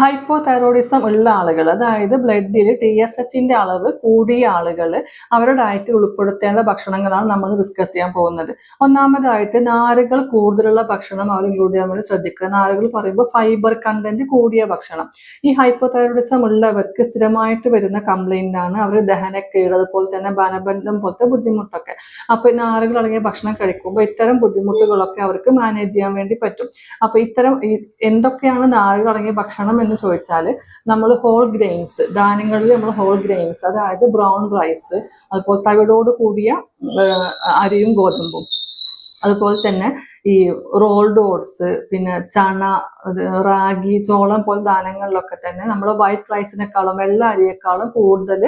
Hypo thyroidism ഉള്ള ആളുകൾ അതായത് ബ്ലഡിൽ ടി എസ് എച്ചിന്റെ അളവ് കൂടിയ ആളുകൾ അവരുടെ ഡയറ്റിൽ ഉൾപ്പെടുത്തേണ്ട ഭക്ഷണങ്ങളാണ് നമ്മൾ ഡിസ്കസ് ചെയ്യാൻ പോകുന്നത്. ഒന്നാമതായിട്ട് നാരുകൾ കൂടുതലുള്ള ഭക്ഷണം അവർ ഇൻക്ലൂഡ് ചെയ്യാൻ വേണ്ടി ശ്രദ്ധിക്കുക. നാരുകൾ പറയുമ്പോൾ ഫൈബർ കണ്ടന്റ് കൂടിയ ഭക്ഷണം. ഈ ഹൈപ്പോ തൈറോയിഡിസം ഉള്ളവർക്ക് സ്ഥിരമായിട്ട് വരുന്ന കംപ്ലൈന്റ് ആണ് അവർ ദഹനക്കേട് അതുപോലെ തന്നെ ബനബന്ധം പോലത്തെ ബുദ്ധിമുട്ടൊക്കെ. അപ്പൊ നാരുകൾ അടങ്ങിയ ഭക്ഷണം കഴിക്കുമ്പോൾ ഇത്തരം ബുദ്ധിമുട്ടുകളൊക്കെ അവർക്ക് മാനേജ് ചെയ്യാൻ വേണ്ടി പറ്റും. അപ്പൊ ഇത്തരം എന്തൊക്കെയാണ് നാരുകൾ അടങ്ങിയ ഭക്ഷണം എന്ന് ചോദിച്ചാൽ നമ്മൾ ഹോൾ ഗ്രെയിൻസ് ധാന്യങ്ങളിൽ നമ്മൾ ഹോൾ ഗ്രെയിൻസ് അതായത് ബ്രൗൺ റൈസ് അതുപോലെ തവിടോട് കൂടിയ അരിയും ഗോതമ്പും. അതുപോലെ തന്നെ ഈ റോൾഡ് ഓട്സ് പിന്നെ ചണ റാഗി ചോളം പോലെ ധാന്യങ്ങളിലൊക്കെ തന്നെ നമ്മൾ വൈറ്റ് റൈസിനേക്കാളും വെള്ള അരിയേക്കാളും കൂടുതൽ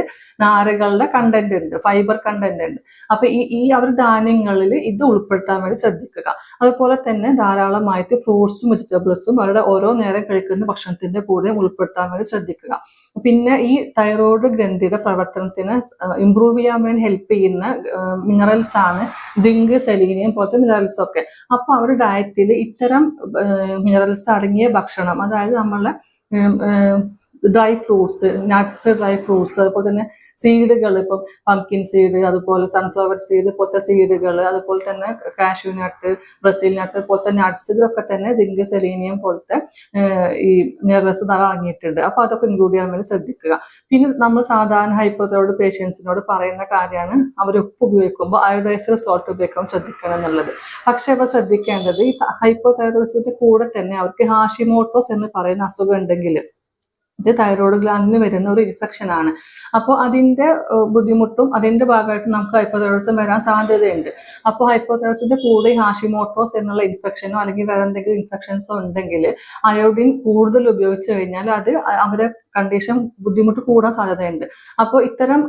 നാരുകളുടെ കണ്ടന്റ് ഉണ്ട് ഫൈബർ കണ്ടന്റ് ഉണ്ട്. അപ്പൊ ഈ ഈ അവർ ധാന്യങ്ങളിൽ ഇത് ഉൾപ്പെടുത്താൻ വേണ്ടി ശ്രദ്ധിക്കുക. അതുപോലെ തന്നെ ധാരാളമായിട്ട് ഫ്രൂട്ട്സും വെജിറ്റബിൾസും അവരുടെ ഓരോ നേരം കഴിക്കുന്ന ഭക്ഷണത്തിന്റെ കൂടെ ഉൾപ്പെടുത്താൻ വേണ്ടി ശ്രദ്ധിക്കുക. പിന്നെ ഈ തൈറോയ്ഡ് ഗ്രന്ഥിയുടെ പ്രവർത്തനത്തിന് ഇമ്പ്രൂവ് ചെയ്യാൻ വേണ്ടി ഹെൽപ്പ് ചെയ്യുന്ന മിനറൽസ് ആണ് ജിങ്ക് സെലീനിയം പോലത്തെ മിനറൽസ് ഒക്കെ. അപ്പൊ അവരുടെ ഡയറ്റിൽ ഇത്തരം മിനറൽസ് അടങ്ങിയ ഭക്ഷണം അതായത് നമ്മളെ dry fruits nuts dry fruits അതുപോലെ തന്നെ സീഡുകൾ ഇപ്പം പംകിൻ സീഡ് അതുപോലെ സൺഫ്ലവർ സീഡ് പോലത്തെ സീഡുകൾ അതുപോലെ തന്നെ കാഷ്യൂ നട്ട് ബ്രസീൽ നട്ട് പോലത്തെ നട്ട്സുകളൊക്കെ തന്നെ സിങ്ക് സെലീനിയം പോലത്തെ ഈ മിനറൽസ് അടങ്ങിയിട്ടുണ്ട്. അപ്പൊ അതൊക്കെ ഇൻക്ലൂഡ് ചെയ്യാൻ വേണ്ടി ശ്രദ്ധിക്കുക. പിന്നെ നമ്മൾ സാധാരണ ഹൈപ്പോതൈറോയ്ഡ് പേഷ്യൻസിനോട് പറയുന്ന കാര്യമാണ് അവർ ഉപ്പ് ഉപയോഗിക്കുമ്പോൾ അയോഡൈസർ സോൾട്ട് ഉപയോഗിക്കാൻ ശ്രദ്ധിക്കണം എന്നുള്ളത്. പക്ഷെ അവർ ശ്രദ്ധിക്കേണ്ടത് ഈ ഹൈപ്പോതൈറോയിഡ്സിന്റെ കൂടെ തന്നെ അവർക്ക് ഹാഷിമോട്ടോസ് എന്ന് പറയുന്ന അസുഖം ഉണ്ടെങ്കിൽ ഇത് തൈറോയ്ഡ് ഗ്ലാൻഡിന് വരുന്ന ഒരു ഇൻഫെക്ഷൻ ആണ്. അപ്പോൾ അതിന്റെ ബുദ്ധിമുട്ടും അതിന്റെ ഭാഗമായിട്ട് നമുക്ക് ഹൈപ്പോതൈറോയിഡ്സും വരാൻ സാധ്യതയുണ്ട്. അപ്പോൾ ഹൈപ്പോതൈറോയിഡ്സിന്റെ കൂടെ ഹാഷിമോട്ടോസ് എന്നുള്ള ഇൻഫെക്ഷനോ അല്ലെങ്കിൽ വേറെ എന്തെങ്കിലും ഇൻഫെക്ഷൻസോ ഉണ്ടെങ്കിൽ അയോഡിൻ കൂടുതൽ ഉപയോഗിച്ച് കഴിഞ്ഞാൽ അത് അവരെ കണ്ടീഷൻ ബുദ്ധിമുട്ട് കൂടാൻ സാധ്യതയുണ്ട്. അപ്പോൾ ഇത്തരം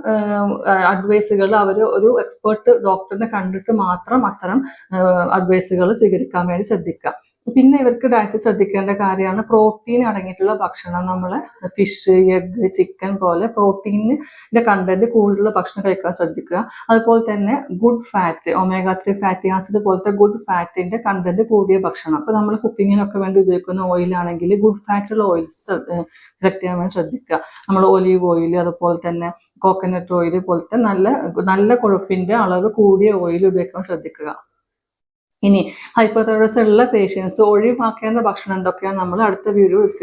അഡ്വൈസുകൾ അവർ ഒരു എക്സ്പേർട്ട് ഡോക്ടറിനെ കണ്ടിട്ട് മാത്രം അത്തരം അഡ്വൈസുകൾ സ്വീകരിക്കാൻ വേണ്ടി ശ്രദ്ധിക്കുക. പിന്നെ ഇവർക്ക് ഡയറ്റ് ശ്രദ്ധിക്കേണ്ട കാര്യമാണ് പ്രോട്ടീൻ അടങ്ങിയിട്ടുള്ള ഭക്ഷണം നമ്മൾ ഫിഷ് എഗ് ചിക്കൻ പോലെ പ്രോട്ടീനിന്റെ കണ്ടന്റ് കൂടുതലുള്ള ഭക്ഷണം കഴിക്കാൻ ശ്രദ്ധിക്കുക. അതുപോലെ തന്നെ good fat omega three fatty acid പോലത്തെ ഗുഡ് ഫാറ്റിന്റെ കണ്ടന്റ് കൂടിയ ഭക്ഷണം. അപ്പൊ നമ്മൾ കുക്കിങ്ങിനൊക്കെ വേണ്ടി ഉപയോഗിക്കുന്ന ഓയിൽ ആണെങ്കിൽ ഗുഡ് ഫാറ്റുള്ള ഓയിൽസ് സെലക്ട് ചെയ്യാൻ വേണ്ടി ശ്രദ്ധിക്കുക. നമ്മൾ ഒലീവ് ഓയിൽ അതുപോലെ തന്നെ കോക്കനട്ട് ഓയിൽ പോലത്തെ നല്ല നല്ല കൊഴുപ്പിന്റെ അളവ് കൂടിയ ഓയിൽ ഉപയോഗിക്കാൻ ശ്രദ്ധിക്കുക. ഇനി ഹൈപ്പോതൈറോയിഡ്സ് ഉള്ള പേഷ്യൻസ് ഒഴിവാക്കേണ്ട ഭക്ഷണം എന്തൊക്കെയാണ് നമ്മൾ അടുത്ത വീഡിയോ ഡിസ്കസ്